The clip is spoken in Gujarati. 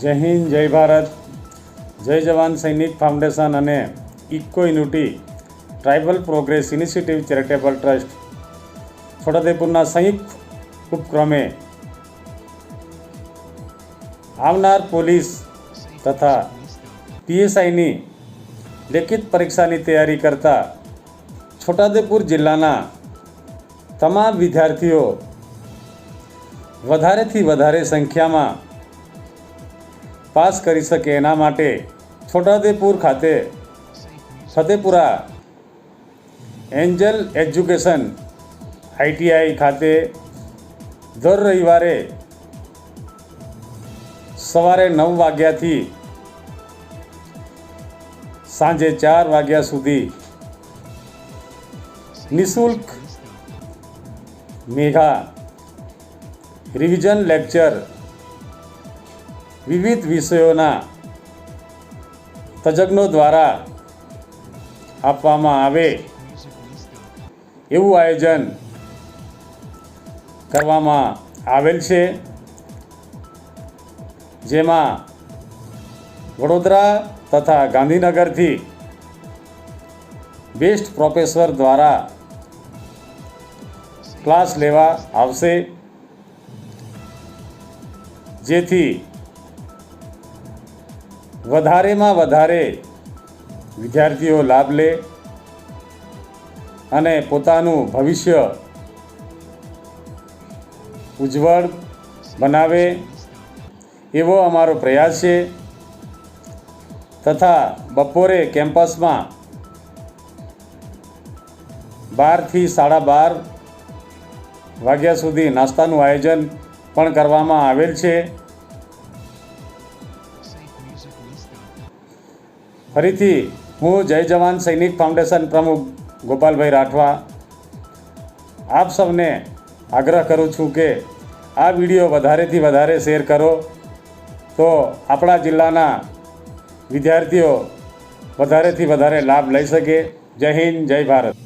જય હિન્દ, જય ભારત. જય જવાન સૈનિક ફાઉન્ડેશન અને eco unity tribal progress initiative charitable trust. છોટાદેપુરના સંયુક્ત ઉપક્રમે આવનાર પોલીસ તથા પીએસઆઈની લેખિત પરીક્ષાની તૈયારી કરતા છોટાદેપુર જિલ્લાના તમામ વિદ્યાર્થીઓ વધારેથી વધારે સંખ્યામાં પાસ કરી શકે એના માટે છોટાઉદેપુર ખાતે ફતેપુરા એન્જલ એજ્યુકેશન આઈટીઆઈ ખાતે દર રવિવારે સવારે નવ વાગ્યાથી સાંજે ચાર વાગ્યા સુધી નિઃશુલ્ક મેઘા રિવિઝન લેક્ચર વિવિધ વિષયોના તજજ્ઞો દ્વારા આપવામાં આવે એવું આયોજન કરવામાં આવેલ છે, જેમાં વડોદરા તથા ગાંધીનગરથી બેસ્ટ પ્રોફેસર દ્વારા ક્લાસ લેવા આવશે, જેથી વધારેમાં વધારે વિદ્યાર્થીઓ લાભ લે અને પોતાનું ભવિષ્ય ઉજ્જવળ બનાવે એવો અમારો પ્રયાસ છે. તથા બપોરે કેમ્પસમાં બારથી સાડા બાર વાગ્યા સુધી નાસ્તાનું આયોજન પણ કરવામાં આવેલ છે. ફરીથી હું જય જવાન સૈનિક ફાઉન્ડેશન પ્રમુખ ગોપાલભાઈ રાઠવા આપ સૌને આગ્રહ કરું છું કે આ વીડિયો વધારેથી વધારે શેર કરો. તો આપણા જિલ્લાના વિદ્યાર્થીઓ વધારેથી વધારે લાભ લઈ શકે. જય હિન્દ, જય ભારત.